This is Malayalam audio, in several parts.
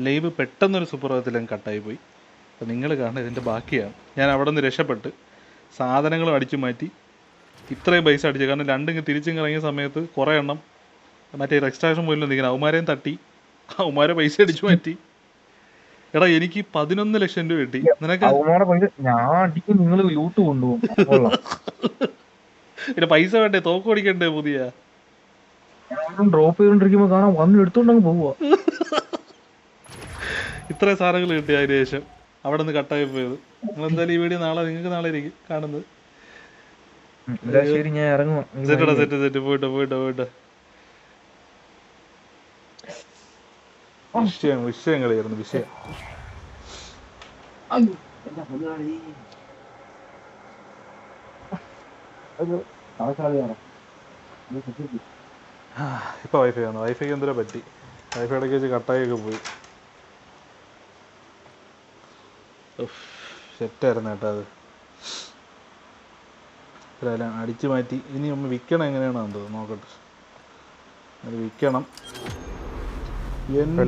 ലൈവ് പെട്ടെന്നൊരു സുപ്രഭാതത്തിലും കട്ടായി പോയി അപ്പോൾ നിങ്ങൾ കാണുന്നത് ഇതിന്റെ ബാക്കിയാണ്. ഞാൻ അവിടെ നിന്ന് രക്ഷപ്പെട്ട് സാധനങ്ങളും അടിച്ചു മാറ്റി. ഇത്രയും പൈസ അടിച്ചു. കാരണം രണ്ടും തിരിച്ചും ഇറങ്ങിയ സമയത്ത് കുറേ എണ്ണം മറ്റേ എക്സ്ട്രാക്ഷൻ പോയില്ല നിൽക്കുന്നത് അവന്മാരെയും തട്ടി. അവന്മാരെ പൈസ അടിച്ചു മാറ്റി. എടാ എനിക്ക് പതിനൊന്ന് ലക്ഷം രൂപ കിട്ടി. നിനക്ക് നിങ്ങൾ ലൂട്ട് കൊണ്ടുപോകും. പിന്നെ പൈസ വേണ്ടേ? തോക്ക് ഓടിക്കണ്ടേ പുതിയ? ഡ്രോപ്പ് ചെയ്തോണ്ടിരിക്കുമ്പോ കാണാൻ വന്ന് എടുത്തോണ്ടങ്ങ് പോവുക ഇത്രയും സാധനങ്ങൾ കിട്ടി അതിന് ശേഷം. അവിടെ നിന്ന് കട്ടായി പോയത്. നിങ്ങൾ എന്തായാലും ഈ വീഡിയോ നാളെ നിങ്ങൾക്ക് നാളെ ആയിരിക്കും കാണുന്നത്. സെറ്റ്. സെറ്റ് സെറ്റ് പോയിട്ടോ പോയിട്ടോ പോയിട്ടോ. വിഷയം വിഷയം. കളിയായിരുന്നു വിഷയം ഇപ്പൊ വൈഫൈ വന്നു. വൈഫൈക്ക് എന്തോ പറ്റി. വൈഫൈ ഇടയ്ക്ക് വെച്ച് കട്ടായൊക്കെ പോയി. സെറ്റായിരുന്നു കേട്ടോ അത്. എല്ലാം അടിച്ചു മാറ്റി. ഇനി നമ്മൾ വിൽക്കണം എങ്ങനെയാണെന്ന് തോന്നുന്നു നോക്കട്ടെ. അത് വിൽക്കണം. എന്റെ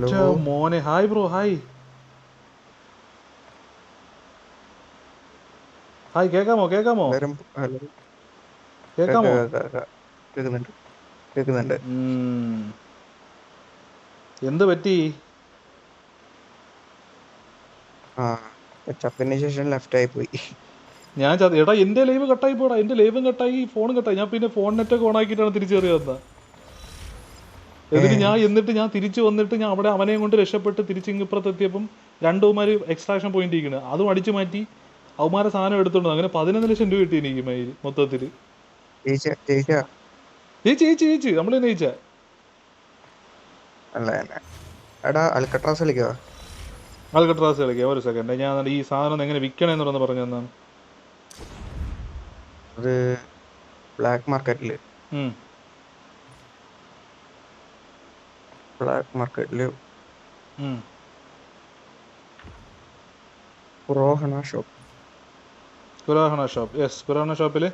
മോനെ ഹായ് ബ്രോ ഹായ്. ഹായ് കേക്കാമോ കേക്കാമോ? കേക്കാമോ? കേൾക്കുന്നുണ്ട് കേൾക്കുന്നുണ്ട് എന്ത് പറ്റി? ആ ചപ്പിന് ശേഷം ലെഫ്റ്റ് ആയി പോയി. ഞാൻ ചത- എടാ എന്റെ ലൈവ് കട്ടായി പോടാ. എന്റെ ലൈവും കട്ടായി ഫോണും കട്ടായി ഞാൻ പിന്നെ ഫോൺ നെറ്റൊക്കെ ഓൺ ആക്കിയിട്ടാണ് തിരിച്ചു കയറി വന്നത് എന്നിട്ട് ഞാൻ എന്നിട്ട് ഞാൻ തിരിച്ചു വന്നിട്ട് ഞാൻ അവിടെ അവനെയും കൊണ്ട് രക്ഷപ്പെട്ട് തിരിച്ച് ഇപ്പുറത്ത് എത്തിയപ്പം രണ്ടുമാര് എക്സ്ട്രാക്ഷൻ പോയിന്റ് ഇരിക്കണ് അതും അടിച്ചു മാറ്റി അവന്മാരെ സാധനം എടുത്തോണ്ട് അങ്ങനെ പതിനൊന്ന് ലക്ഷം രൂപ കിട്ടി എനിക്ക് മയിൽ മൊത്തത്തിൽ. ചേച്ചി ചേച്ചി ചേച്ചി നമ്മളെ ജയിച്ച. അല്ല എടാ അൽക്കട്രാസ് കളിക്കോ ആൽക്കട്രാസ് കളിക്കാം ഒരു സെക്കൻഡ് ഞാൻ ഈ സാധനം എങ്ങനെ വിൽക്കണമെന്നുണ്ടെന്ന് പറഞ്ഞു തന്നാണ്. അത് ബ്ലാക്ക് മാർക്കറ്റിൽ ബ്ലാക്ക് മാർക്കറ്റിൽ ഉം. പുരോഹണ ഷോപ്പ് കുരാഹണ ഷോപ്പ് യെസ് കുരാഹണ ഷോപ്പിൽ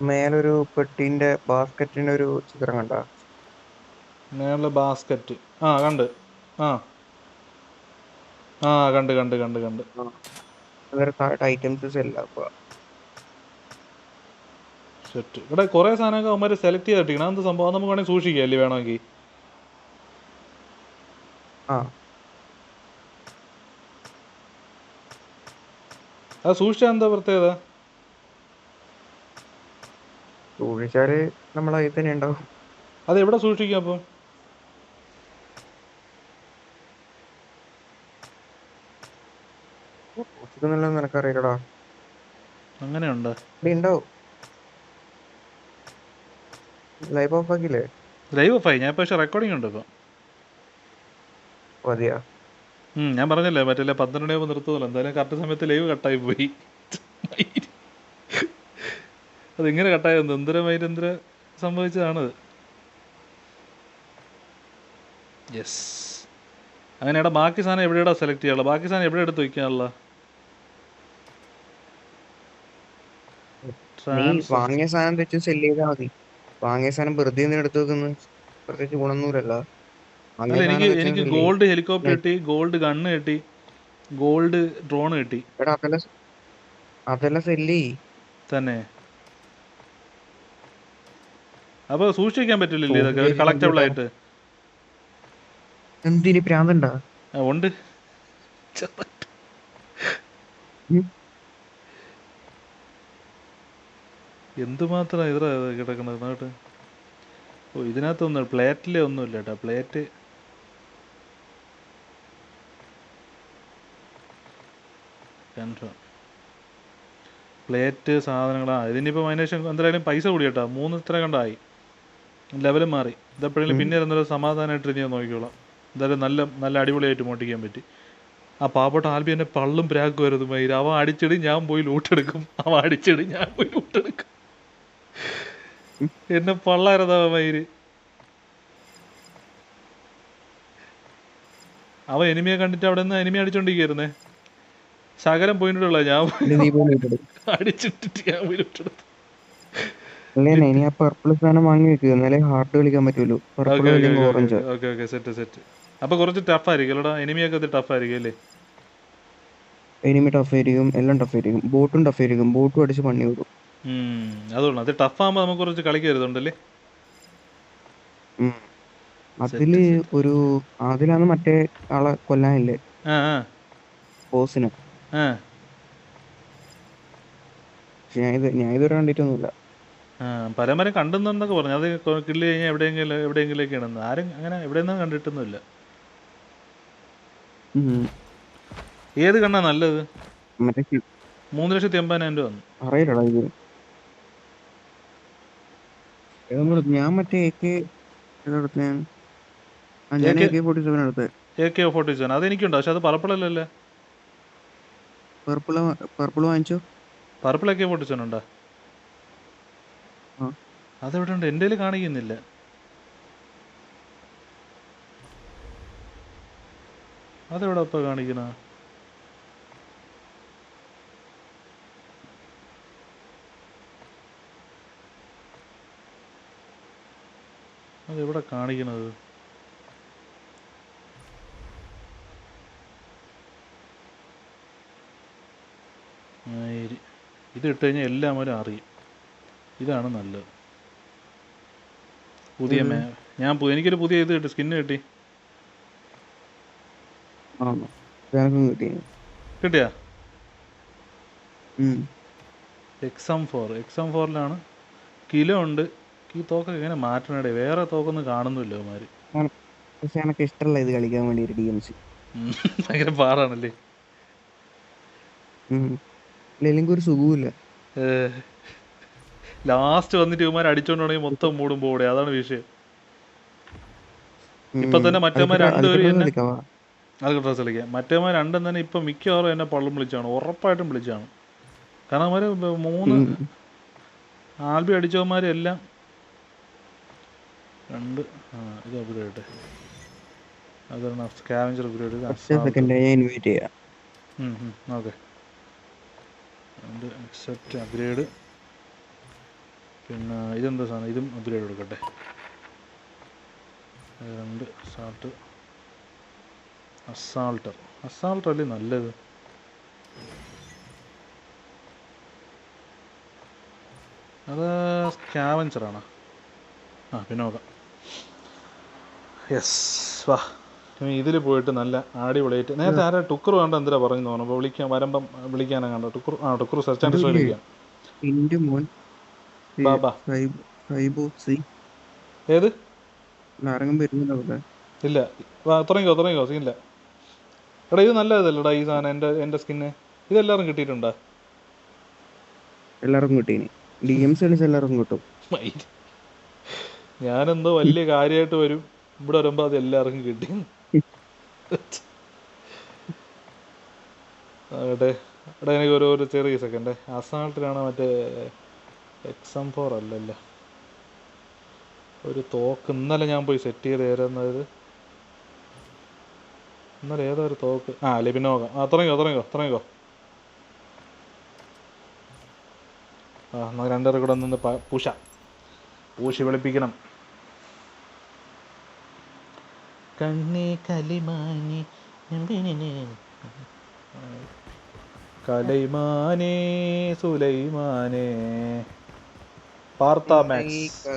മേലൊരു പെട്ടിന്റെ ബാസ്ക്കറ്റിന്റെ ഒരു ചിത്രം കണ്ട? മേളിൽ ബാസ്ക്കറ്റ് ആ കണ്ട്. ആ. ആ കണ്ട് കണ്ട് കണ്ട് കണ്ട്. ഐറ്റംസ് സെറ്റ് ഇവിടെ കുറേ സാധനമൊക്കെ അവന്മാർ സെലക്ട് ചെയ്തിട്ടിരിക്കണം എന്ത് സംഭവം? നമുക്ക് വേണമെങ്കിൽ സൂക്ഷിക്കാം അല്ലേ വേണമെങ്കിൽ അത് സൂക്ഷിച്ചാൽ എന്താ പ്രത്യേകത? സൂക്ഷിച്ചാൽ നമ്മളെ കയ്യിൽ തന്നെ ഉണ്ടാവും. അത് എവിടെ സൂക്ഷിക്കാം അപ്പം? സൂക്ഷിക്കുന്നില്ല നിനക്കറിയില്ലടാ. അങ്ങനെയുണ്ട്. ലൈവ് ഓഫ് ആക്കിയില്ലേ? ലൈവ് ഓഫ് ആയി. ഞാൻ പക്ഷെ റെക്കോർഡിംഗ് ഉണ്ട് ഇപ്പോ. മതിയാ. ഞാൻ പറഞ്ഞല്ലേ മറ്റേ പന്ത്രണ്ട് മണിയാകുമ്പോൾ നിർത്തുമല്ലോ എന്തായാലും കറക്റ്റ് സമയത്ത് ലൈവ് കട്ടായി പോയി. അതിങ്ങനെ കട്ടായത് എന്തര മൈരെന്തര സംഭവിച്ചതാണത് യെസ് അങ്ങനെയാടാ ബാക്കി സാധനം എവിടെയാടാ സെലക്ട് ചെയ്യാനുള്ളത്? ബാക്കി സാധനം എവിടെ എടുത്ത് വയ്ക്കാനുള്ള നീ വാങ്ങിയ സാധനം വെച്ച് സെൽ ചെയ്താൽ മതി. വാങ്ങിയ സാധനം വെറുതെ എടുത്തു വെക്കുന്നു. പ്രത്യേകിച്ച് ഗുണൊന്നുമില്ല എനിക്ക് എനിക്ക് ഗോൾഡ് ഹെലികോപ്റ്റർ കിട്ടി ഗോൾഡ് ഗണ്ണ് കിട്ടി ഗോൾഡ് ഡ്രോൺ കിട്ടി. അതെല്ലാം സെല്ല് തന്നെ. അപ്പൊ സൂക്ഷിക്കാൻ പറ്റില്ലല്ലേ ഇതൊക്കെ ഒരു കളക്റ്റബിൾ ആയിട്ട്. എന്തിന് പ്രാന്തണ്ടാ? ഉണ്ട്. ഉണ്ട് എന്തുമാത്രം ഇതാ കിടക്കണത് നോട്ട്. ഓ ഇതിനകത്തൊന്നും പ്ലേറ്റിലെ ഒന്നുമില്ല കേട്ടോ. പ്ലേറ്റ്. പ്ലേറ്റ് സാധനങ്ങളാ. ഇതിനിപ്പോൾ അതിനുശേഷം എന്തായാലും പൈസ കൂടി കേട്ടോ. മൂന്ന് ഇത്ര കണ്ടായി. ലെവലും മാറി. ഇതെപ്പോഴെങ്കിലും പിന്നെ എന്തായാലും സമാധാനമായിട്ട് ഞാൻ നോക്കിക്കോളാം. എന്തായാലും നല്ല നല്ല അടിപൊളിയായിട്ട് മോട്ടിക്കാൻ പറ്റി. ആ പാവപ്പെട്ട ആൽബി എന്നെ പള്ളും പ്രാക്കും വരുന്നു മയിര് അവൻ അടിച്ചിടി ഞാൻ പോയി ലൂട്ടെടുക്കും അവൻ അടിച്ചിടി ഞാൻ പോയി ലൂട്ടെടുക്കും എന്നെ പള്ളായിരുന്നവ മയിര് അവൻ എനിമിയെ കണ്ടിട്ട് അവിടെ നിന്ന് എനിമി അടിച്ചോണ്ടിരിക്കുന്നേ ശകലം പോയിന്റുള്ള ഞാൻ അടിച്ചിട്ടിട്ട് ഞാൻ ഇനി ആ പർപ്പിൾ സാധനം വാങ്ങി വെക്കുക എന്നാലേ ഹാർട്ട് കളിക്കാൻ പറ്റുള്ളൂ. ഓക്കെ ഓക്കെ സെറ്റ് സെറ്റ് അപ്പൊ കുറച്ച് ടഫ് ആയിരിക്കും എനിമിയൊക്കെ ടഫ് ആയിരിക്കും അല്ലേ? എനിമി ടഫ് ആയിരിക്കും എല്ലാം ടഫ് ആയിരിക്കും. ബോട്ടും ടഫ് ആയിരിക്കും. ബോട്ടും അടിച്ച് പണി ഉം, അതുകൊണ്ട് അത് ടഫ് ആകുമ്പോൾ നമുക്ക് കുറച്ച് കളിക്കരുതുണ്ടല്ലേ. അതിൽ ഒരു അതിലാണ് മറ്റേ ആളെ കൊല്ലാനില്ലേ? ബോസിനെ. ഞാൻ ഇതുവരെ കണ്ടിട്ടൊന്നുമില്ല. പരമ്പര കണ്ടെന്നൊക്കെ പറഞ്ഞു. അത് കിള്ളി കഴിഞ്ഞാൽ എവിടെയെങ്കിലും എവിടെയെങ്കിലൊക്കെയാണെന്ന്. ആരും അങ്ങനെ എവിടെയൊന്നും കണ്ടിട്ടൊന്നുമില്ല. ഉം. ഏത് കണ്ണാ നല്ലത്? മൂന്ന് ലക്ഷത്തി എൺപതിനായിരം രൂപ അറിയില്ലടാ ഇത്. ഞാൻ മറ്റേ എ കെ ഞാൻ ഞാൻ എ കെ ഫോർട്ടി സെവൻ എടുത്തത് എ കെ ഫോർട്ടി സെവൻ അത് എനിക്കുണ്ട്. പക്ഷെ അത് പർപ്പിളല്ലേ പർപ്പിൾ പർപ്പിൾ വാങ്ങിച്ചോ? Purple A K forty seven ഉണ്ടോ? അതെവിടെ ഉണ്ട്? എന്റെ കാണിക്കുന്നില്ല. അതെവിടെ ഇപ്പൊ കാണിക്കണ? അതെവിടെ കാണിക്കണത്. ഇത് ഇട്ട് കഴിഞ്ഞാൽ എല്ലാവരും അറിയും ഇതാണ് നല്ലത് പുതിയ മേ ഞാൻ എനിക്കൊരു പുതിയ ഇത് കിട്ടി സ്കിന്ന് കിട്ടി. കിട്ടിയാ? എക്സാം ഫോർ എക്സാം ഫോറിലാണ്. കിലോ ഉണ്ട് ഈ തോക്കൊക്കെ എങ്ങനെ മാറ്റണേ വേറെ തോക്കൊന്നും കാണുന്നില്ല അവന്മാര്. പക്ഷെ എനക്ക് ഇഷ്ടമല്ല ഇത് കളിക്കാൻ വേണ്ടി ഒരു ഡി എം സി. ഭയങ്കര പാടാണല്ലേ ഒരു ലാസ്റ്റ് വന്നിട്ട് ഇവന്മാർ അടിച്ചോണ്ടാണെങ്കിൽ മൊത്തം മൂടും പോടെ അതാണ് വിഷയം. ഇപ്പൊ തന്നെ മറ്റേമാർ രണ്ടുപേരും അത് ഡ്രസ് കളിക്കാം. മറ്റേമാർ രണ്ടും തന്നെ ഇപ്പൊ മിക്കവാറും എന്നെ പള്ളം വിളിച്ചാണ്. ഉറപ്പായിട്ടും വിളിച്ചാണ്. കാരണം അവർ മൂന്ന് ആൽബി അടിച്ചവന്മാരെല്ലാം രണ്ട്. ആ ഇത് അപ്ഗ്രേഡ് അതാണ് സ്കാവഞ്ചർ അപ്ഗ്രേഡ് ഒറ്റ സെക്കൻഡ് ഞാൻ ഇൻവൈറ്റ് ചെയ്യാം. ഓക്കെ രണ്ട് അക്സെപ്റ്റ് അപ്ഗ്രേഡ് പിന്നെ ഇതെന്താ സാധനം? ഇതും അപ്ഗ്രേഡ് കൊടുക്കട്ടെ. രണ്ട് സാൾട്ട് അസാൾട്ടർ അസാൾട്ടർ അല്ലേ നല്ലത്? അത് സ്കാവഞ്ചറാണ് ആ പിന്നെ നോക്കാം. യെസ് വാ. ഇതിൽ പോയിട്ട് നല്ല അടിപൊളിയായിട്ട് നേരത്തെ ആരാ ടുക്കർ വേണ്ട എന്തിനാ പറഞ്ഞു തോന്നുന്നു? അപ്പോൾ വിളിക്കാൻ വരുമ്പം വിളിക്കാനാ കണ്ടോ ടുക്കർ ആ ടുക്കർ സെർച്ച് ആൻഡ് ഡിസ്ട്രോയ് വിളിക്കാം. എന്റെ മോൻ ബാബാ ഏത്? നാരങ്ങം വരുന്നില്ല അവിടെ. ഇല്ല. വാ തുടങ്ങിക്കോ സീൻ ഇല്ല. എടാ ഇത് നല്ല ഇതല്ലടാ ഈ സാധനം എന്റെ എന്റെ സ്കിന്ന് ഇതെല്ലാവരും കിട്ടിയിട്ടുണ്ടോ? എല്ലാവർക്കും കിട്ടീനി ഡി എം സി എല്ലാവർക്കും കിട്ടും. ഞാനെന്തോ വലിയ കാര്യമായിട്ട് വരും. ഇവിടെ വരുമ്പോ അത് എല്ലാവർക്കും കിട്ടി. ആകട്ടെ. ഇവിടെ എനിക്ക് ഒരു ഒരു ചെറിയ സെക്കൻഡ് അസാൾട്ടിലാണ് മറ്റേ എക്സം ഫോർ അല്ലല്ല. ഒരു തോക്ക്. ഇന്നലെ ഞാൻ പോയി സെറ്റ് ചെയ്ത് തരുന്നത് ഇന്നലെ ഏതോ ഒരു തോക്ക്? ആ ലെബിനോക ആ തുടങ്ങിക്കോ തുടങ്ങിക്കോ തുടങ്ങിക്കോ. ആ എന്നാൽ രണ്ടുപേരും കൂടെ നിന്ന് പൂശ. പൂശി വെളുപ്പിക്കണം. കണ്ണി കലിമാനി കലൈമാനേ സുലൈമാനേ. പാർത്ത മാക്സ്.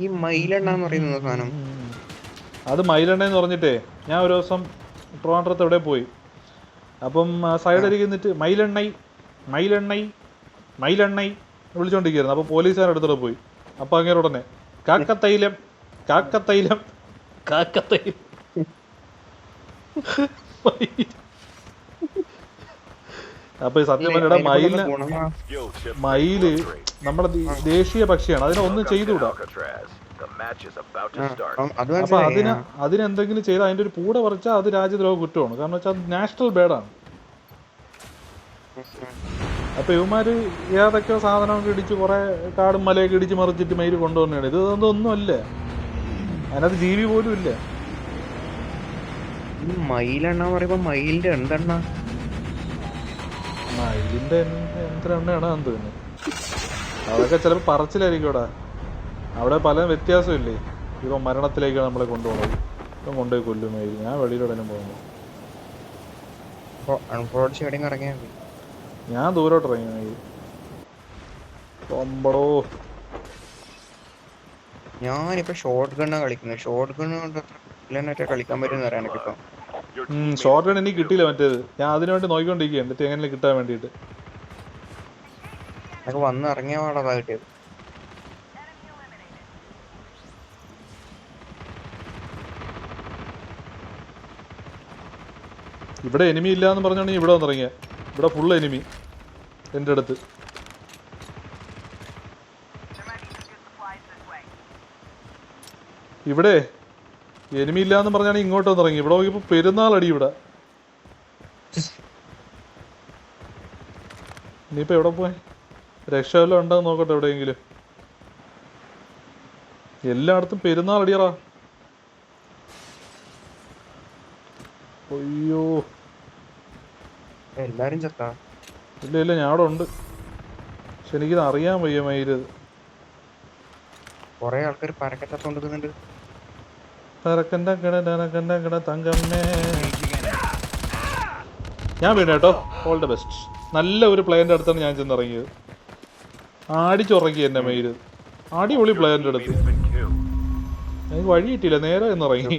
ഈ മയിലെണ്ണാന്ന് പറയുന്ന സാധനം. അത് മയിലെണ്ണയെന്ന് പറഞ്ഞിട്ടേ. ഞാൻ ഒരു ദിവസം ട്രിവാൻഡ്രത്ത് എവിടെ പോയി? അപ്പം സൈഡിലേക്ക് നിന്നിട്ട് മയിലെണ്ണൈ മയിലെണ്ണൈ മയിലെണ്ണൈ വിളിച്ചോണ്ടിരിക്കുന്നു അപ്പോൾ പോലീസുകാരുടെ അടുത്തോടെ പോയി. അപ്പോൾ അങ്ങനെ ഉടനെ കാക്കത്തൈലം കാക്കത്തൈലം. കാക്കത്തൈലം. അപ്പൊ സത്യം പറഞ്ഞ മയിലിനെ. മയിൽ നമ്മുടെ ദേശീയ പക്ഷിയാണ്. അതിനെ ഒന്നും ചെയ്തുകൂടാ? Alcatraz. The match is about to ആ, start. അപ്പം അത് അപ്പൊ അതിന് അതിനെന്തെങ്കിലും ചെയ്ത് അതിന്റെ ഒരു പൂട പറിച്ചാൽ അത് രാജ്യദ്രോഹ കുറ്റമാണ്. കാരണം വെച്ചാൽ അത് നാഷണൽ ബേഡാണ്. അപ്പൊ ഇവന്മാര് ഏതൊക്കെ സാധനമൊക്കെ ഇടിച്ച് കുറെ കാടും മലയൊക്കെ ഇടിച്ച് മറിച്ചിട്ട് മയിൽ കൊണ്ടുവന്നാണ് ഇത് അതൊന്നും അല്ല അതിനകത്ത് ജീവി പോലും ഇല്ല. ഈ മയിലെണ്ണ പറയുമ്പോ മയിലിന്റെ എന്തെണ്ണ? മയിലിന്റെ ഇതിന്റെ എത്ര എണ്ണയാണ് തോന്നുന്നു. അതൊക്കെ ചിലപ്പോ പറച്ചിലായിരിക്കും ഇവിടെ. അവിടെ പല വ്യത്യാസമില്ലേ? ഇപ്പം മരണത്തിലേക്കാണ് നമ്മളെ കൊണ്ടുപോകുന്നത് ഇപ്പം കൊണ്ടുപോയി കൊല്ലുമായിരിക്കും ഞാൻ വെളിയിലൂടെ തന്നെ പോകുന്നു ഞാൻ ദൂരോട്ട് ഇറങ്ങി. ഒമ്പടോ ഞാനിപ്പോ ഷോർട്ട് ഗണ്ണാ കളിക്കുന്നത്. ഷോർട്ട് ഗണ്ണ് കൊണ്ട് കളിക്കാൻ പറ്റുന്ന അറിയാൻ ഇപ്പം. ഷോർട്ട് ഗൺ എനിക്ക് കിട്ടിയില്ല മറ്റേത്. ഞാൻ അതിനു വേണ്ടി നോക്കിക്കൊണ്ടിരിക്കുകയാണ് എന്നിട്ട് എങ്ങനെ കിട്ടാൻ വേണ്ടിയിട്ട്. വന്ന് ഇറങ്ങിയ പാടാ കിട്ടിയത്. ഇവിടെ എനിമി ഇല്ല എന്ന് പറഞ്ഞാണ് ഇവിടെ വന്നിറങ്ങിയ. ഇവിടെ ഫുൾ എനിമി എന്റെ അടുത്ത്. ഇവിടെ എനിമി ഇല്ല എന്ന് പറഞ്ഞാണ് ഇങ്ങോട്ട് വന്നിറങ്ങി. ഇവിടെ നോക്കിയപ്പോൾ പെരുന്നാളടി ഇവിടെ. ഇനിയിപ്പോൾ എവിടെ പോയി? രക്ഷ വല്ലതും ഉണ്ടോ നോക്കട്ടെ എവിടെയെങ്കിലും. എല്ലായിടത്തും പെരുന്നാളടിയറാ അയ്യോ. എല്ലാരും ചത്താ? ഇല്ല ഇല്ല ഞാൻ അവിടെ ഉണ്ട്. പക്ഷെ എനിക്കിത് അറിയാൻ വയ്യ മയിലത് കൊറേ ആൾക്കാർ പരക്കത്തോണ്ടിരിക്കുന്നുണ്ട് തറക്കണ്ട കട തറക്കണ്ട കട തങ്കമ്മേ. ഞാൻ വീണ കേട്ടോ. ഓൾ ദ ബെസ്റ്റ് നല്ല ഒരു പ്ലെയറിന്റെ അടുത്താണ് ഞാൻ ചെന്നിറങ്ങിയത്. ആടിച്ചുറങ്ങി എന്നെ മെയിൽ. അടിപൊളി പ്ലെയറിന്റെ അടുത്ത്. എനിക്ക് വഴി കിട്ടിയില്ല നേരെ എന്നിറങ്ങി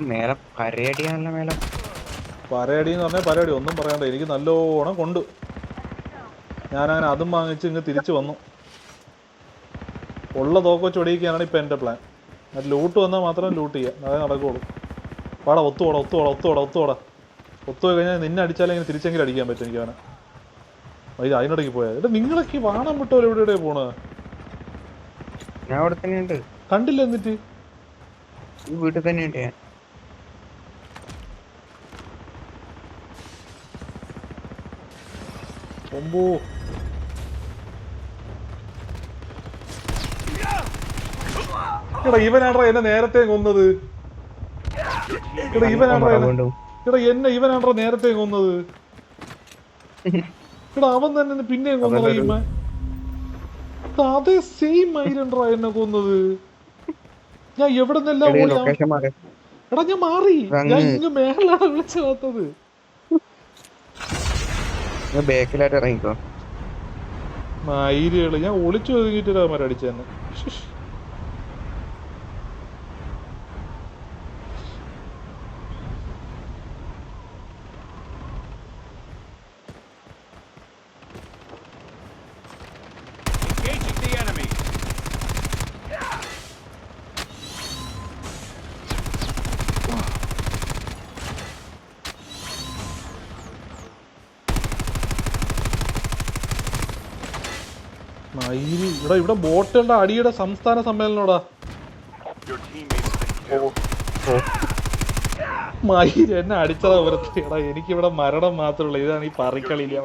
മേലെ കരയടിയാണല്ലോ മേലെ. പരയടി എന്ന് പറഞ്ഞാൽ പരേടി ഒന്നും പറയണ്ട. എനിക്ക് നല്ലോണം കൊണ്ട്. ഞാനങ്ങനെ അതും വാങ്ങിച്ച് ഇങ്ങ് തിരിച്ചു വന്നു. ഉള്ള തോക്ക ചൊടിയിക്കാനാണ് ഇപ്പം എന്റെ പ്ലാൻ അത് ലൂട്ട് വന്നാൽ മാത്രം ലൂട്ട് ചെയ്യാം. അതേ നടക്കുള്ളൂ. വാടാ ഒത്തുപോടാ ഒത്തുപോടാ ഒത്തുപോടാ ഒത്തുപോടാ ഒത്തുപോയി കഴിഞ്ഞാൽ നിന്നെ അടിച്ചാലേ ഇങ്ങനെ തിരിച്ചെങ്കിലും അടിക്കാൻ പറ്റും എനിക്ക് അവനെ ഇത് അതിനിടയ്ക്ക് പോയാൽ എടാ നിങ്ങളൊക്കെ വാണം വിട്ടവരെ എവിടെ എവിടെയാ പോണത് ഞാൻ അവിടെ തന്നെയുണ്ട്. കണ്ടില്ല എന്നിട്ട്? വീട്ടിൽ തന്നെയുണ്ട് ഞാൻ. ഒമ്പോ എടാ ഇവനാണ്ടാ എന്നെ നേരത്തെ കൊന്നത്? എടാ ഇവനാണ്ടാ എടാ എന്നെ ഇവനാണ്ടാ നേരത്തെ കൊന്നത്? എടാ അവൻ തന്നെ പിന്നെയും കൊന്നതാ ഇമ്മ അതേ സെയിം മൈലൻഡ്രാ എന്നെ കൊന്നത്. ഞാൻ എവിടെ നിന്നെല്ലാം എടാ ഞാൻ മാറി. ഞാൻ. ഇങ്ങ് മേലാണ് വിളിച്ചു കാത്തത് ബാക്കിലായിട്ട് ഇറങ്ങിക്കോ. മയിലുകൾ ഞാൻ ഒളിച്ചു ഒതുങ്ങിയിട്ട് അവന്മാരടിച്ചു തന്നെ മയിൽ ഇവിടെ ഇവിടെ ബോട്ടുകളുടെ അടിയുടെ സംസ്ഥാന സമ്മേളനോടാ. മയിൽ എന്നെ അടിച്ചതാ എടാ എനിക്കിവിടെ മരണം മാത്രമുള്ള ഇതാണ് ഈ പറിക്കളിയിലെ.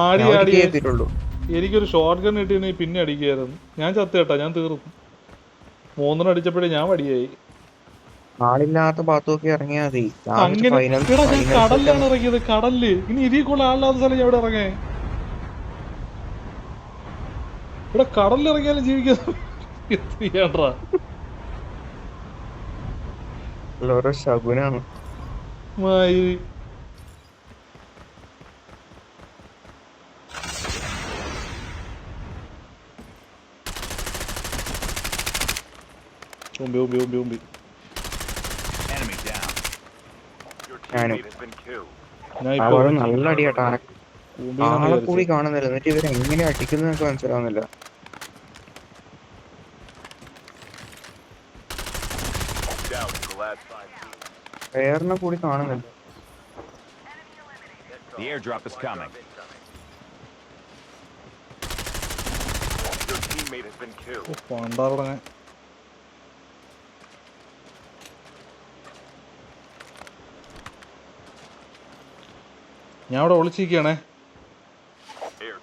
ആടി ആടി. എനിക്കൊരു ഷോർട്ട് ഗൺ കിട്ടിയിരുന്നെങ്കിൽ പിന്നെ അടിക്കായിരുന്നു ഞാൻ ചത്ത കേട്ടാ ഞാൻ തീർന്നു. മൂന്നെണ്ണം അടിച്ചപ്പോഴേ ഞാൻ വടിയായി ആളില്ലാത്ത ഭാഗത്തൊക്കെ ഇറങ്ങിയാ മതി. അങ്ങനെ കടലിലാണ് ഇറങ്ങിയത്. കടലിൽ. ഇനി കൂടുതൽ ആളില്ലാത്ത സ്ഥലം ഞാൻ ഇവിടെ ഇറങ്ങേ ഇവിടെ കടലിൽ ഇറങ്ങിയാലും ജീവിക്കുന്നത് എന്ത് ചെയ്യാണ്ടാ ഓരോ ശകുനാണ് മായി ഉമ്പി ഉമ്പി ഉമ്പി ഉമ്പി Enemy down. Your ഞാനും. teammate has been killed. ഞാൻ ആ ഇപ്പൊ ഭാഗം നല്ല അടിയാട്ടാ. ആളെ കൂടി. കാണുന്നില്ല. എന്നിട്ട് ഇവരെങ്ങനെ അടിക്കുന്നൊക്കെ മനസ്സിലാവുന്നില്ല. വേറെ കൂടി കാണുന്നില്ല. The airdrop is coming. Your teammate has been killed. പണ്ടാറടങ്ങ ഞാൻ അവിടെ. ഒളിച്ചിരിക്കുകയാണേ.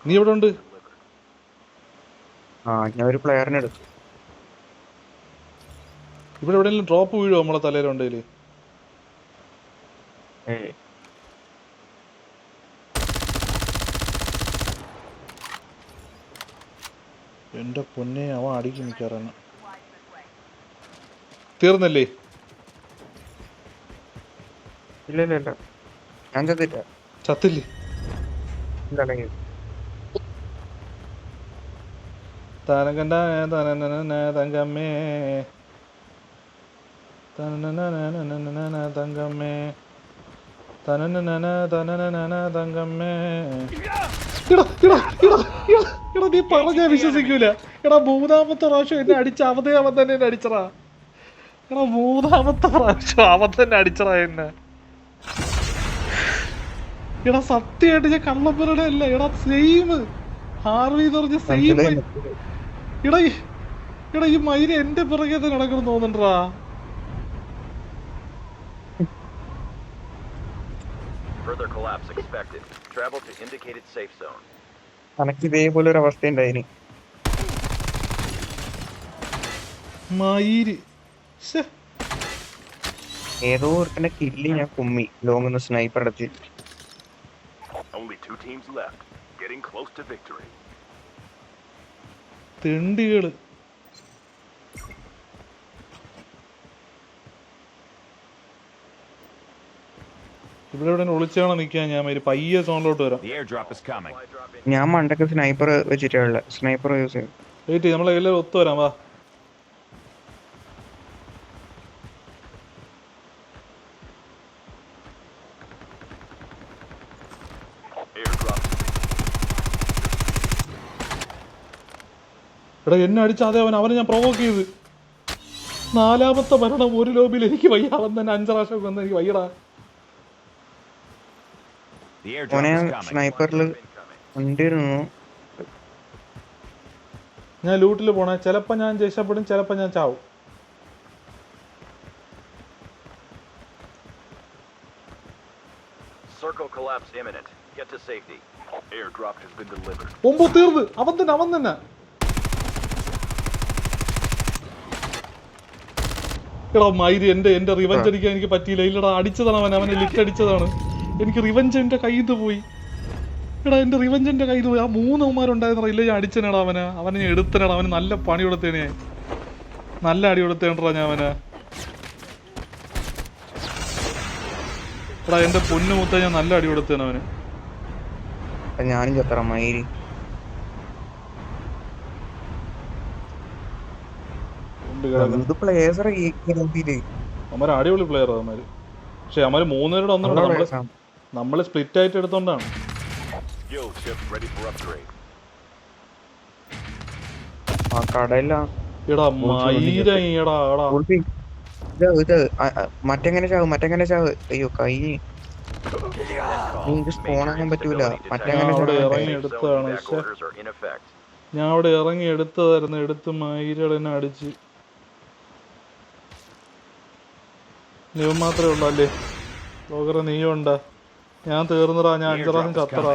നീ എവിടെ ഉണ്ട്? ആ ഞാൻ ഒരു പ്ലെയറിനെ എടുത്തു. ഇവിടെ എവിടെയെങ്കിലും ഡ്രോപ്പ് വീഴുമോ നമ്മളെ തലയിലുണ്ടെങ്കിൽ ഏയ്. എന്റെ പൊന്നെ അവൻ അടിക്കും മിക്കാറാണ് തീർന്നല്ലേ? ഇല്ല ഇല്ല ഇല്ല. ഞാൻ ചത്തില്ല. ചത്തില്ലേ? താരകണ്ട തനനന തങ്കമ്മേ. തനനന തങ്കമ്മേ. തങ്കമ്മേ എടാ, എടാ, എടാ, എടാ, എടാ, നീ പറഞ്ഞാ വിശ്വസിക്കൂല. എടാ മൂന്നാമത്തെ പ്രാവശ്യം എന്നെ അടിച്ച അവധേ അവൻ തന്നെ എന്നെ അടിച്ചറാ എടാ മൂന്നാമത്തെ പ്രാവശ്യം അവൻ തന്നെ അടിച്ചടാ എന്നെ. എടാ സത്യമായിട്ട് ഞാൻ കള്ളപ്പരുടെ അല്ല. എടാ സെയിം ഹാർവി എന്ന് പറഞ്ഞ സെയിം എടാ ഈ- എടാ ഈ മയിൽ എന്റെ പിറകെ തന്നെ നടക്കണം തോന്നണ്ടാ Further collapse expected. Travel to indicated safe zone. എനിക്ക് ഇതേപോലെ ഒരു അവസ്ഥ ഉണ്ടായിന് മയിൽ ശ്ശെ. ഏതോ ഒരുത്തന്റെ കില്ലി ഞാൻ കുമ്മി ലോങ് സ്നൈപ്പർ അടച്ച് Only two teams left. Getting close to victory. തെണ്ടികൾ ഇവിടെ ഇവിടെ ഒളിച്ചാണ് നിൽക്കാൻ ഞാൻ. ഒരു പയ്യെ സോണിലോട്ട് വരാം. ഞാൻ മണ്ടക്ക് സ്നൈപ്പർ വെച്ചിട്ടുള്ള സ്നൈപ്പർ യൂസ് ചെയ്യും. വെയിറ്റ് നമ്മളെ എല്ലാവരും ഒത്തു വരാം വാ. എടാ എന്നെ അടിച്ച അതേ അവൻ അവനെ ഞാൻ പ്രൊവോക്ക് ചെയ്ത്. നാലാമത്തെ മരണം ഒരു ലോബിയിൽ എനിക്ക് വയ്യ. അവൻ തന്നെ അഞ്ച് പ്രാവശ്യം വന്ന് എനിക്ക് വയ്യടാ. ഓനെ സ്നൈപ്പറിൽ കണ്ടിരുന്നു ഞാൻ ലൂട്ടിൽ പോണേ. ചിലപ്പോൾ ഞാൻ രക്ഷപ്പെടും ചിലപ്പോൾ ഞാൻ ചാവും. ഒമ്പോ തീർന്ന്. അവൻ തന്നെ അവൻ തന്നെ. എടാ മൈരി എന്റെ എന്റെ റിവഞ്ച് അടിക്കാൻ എനിക്ക് പറ്റിയില്ല. ഇല്ലടാ അടിച്ചതാണ് അവൻ. അവനെ ലിറ്റ് അടിച്ചതാണ്. എനിക്ക് റിവഞ്ച് കയ്യിൽ നിന്ന് പോയി. എടാ എന്റെ റിവഞ്ച് കയ്യിൽ നിന്ന് പോയി. ആ മൂന്ന് ഉമാരുണ്ടായിരുന്ന ഇല്ല ഞാൻ അടിച്ചനടാ അവനെ. അവനെ ഞാൻ എടുത്തനടാ അവന് നല്ല പണി കൊടുത്തേനെ. നല്ല അടി കൊടുത്തേണ്ടാ ഞാൻ അവന്. എടാ എന്റെ പൊന്നു മുത്ത ഞാൻ നല്ല അടി കൊടുത്തേനെ അവന്. ഞാനും ചത്ര മയിരി അടിപൊളി പ്ലെയർ അവന്മാര്. പക്ഷെ അവന്മാര് മൂന്നുപേരുടെ ഒന്നും നമ്മൾ സ്പ്ലിറ്റ് ആയിട്ട് എടുത്തോണ്ടാണ്. എടാ മയിര ഈടാ ആടാ. ഇത് മറ്റെങ്ങനെ ചാവ് മറ്റെങ്ങനെ ചാവ്? അയ്യോ കൈ. നിനക്ക് സ്പോണാകാൻ പറ്റൂല. മറ്റെങ്ങനെ ഞാൻ അവിടെ ഇറങ്ങി എടുത്തതായിരുന്നു എടുത്ത് മയിരടനെ അടിച്ച്. നീ മാത്രമേ ഉള്ളൂ അല്ലേ? ലോകറ നീയുണ്ടാ ഞാൻ തീർന്നടാ ഞാൻ അഞ്ചു പ്രാവശ്യം ചത്തടാ.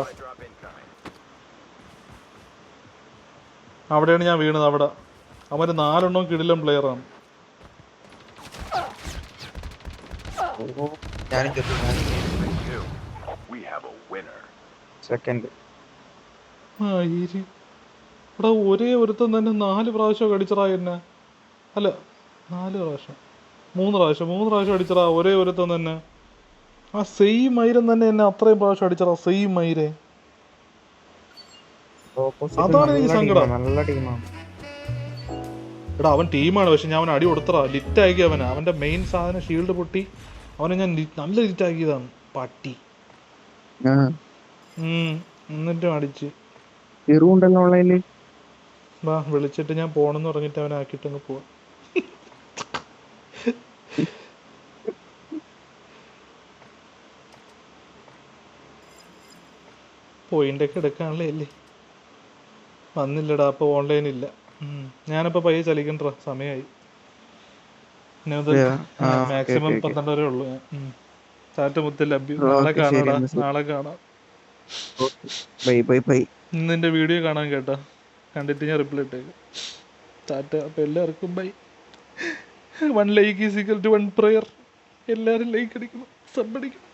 അവിടെയാണ് ഞാൻ വീണത് അവിടെ. അവർ നാലെണ്ണം കിടിലം പ്ലെയറാണ് എടാ ഒരേ ഒരുത്തം തന്നെ നാല് പ്രാവശ്യം അടിച്ചടാ എന്നെ. അല്ല നാല് പ്രാവശ്യം. മൂന്ന് പ്രാവശ്യം മൂന്ന് പ്രാവശ്യം അടിച്ചടാ ഒരേ ഒരുത്തം തന്നെ. ആ സെയിം മൈരൻ തന്നെ എന്നെ അത്രയും പ്രാവശ്യം അടിച്ചടാ സെയിം മൈരെ അതാണ് എനിക്ക് സങ്കടം. നല്ല ടീമാണ് എടാ അവൻ ടീമാണ് പക്ഷെ ഞാൻ അവൻ അടി കൊടുത്തടാ ലിറ്റ് ആക്കി അവനെ. അവന്റെ മെയിൻ സാധനം ഷീൽഡ് പൊട്ടി. അവനെ ഞാൻ നല്ല ലിറ്റ് ആക്കിയതാണ്. പട്ടി. എന്നിട്ടും അടിച്ച്. വാ വിളിച്ചിട്ട് ഞാൻ പോണെന്ന് പറഞ്ഞിട്ട് അവനെ ആക്കിയിട്ട് അങ്ങ് പോവാ. പോയിന്റ് ഒക്കെ എടുക്കാനുള്ള അല്ലേ വന്നില്ലടാ അപ്പോൾ ഓൺലൈൻ ഇല്ല ഞാനിപ്പോ ഞാനപ്പോൾ പയ്യെ ചലിക്കണ്ട സമയമായി മാക്സിമം. പന്ത്രണ്ട് വരെ ഉള്ളൂ ഞാൻ. ചാറ്റ മുത്തിൽ നാളെ കാണാടാ നാളെ കാണാം. Bye bye bye. ഇന്ന് നിന്റെ വീഡിയോ കാണാൻ കേട്ടാ. കണ്ടിട്ട് ഞാൻ റിപ്ലൈ ഇട്ടേക്ക്. ചാറ്റ് അപ്പൊ എല്ലാവർക്കും bye. One like is equal to one prayer എല്ലാരും ലൈക്ക് അടിക്കണം സബ് അടിക്കണം.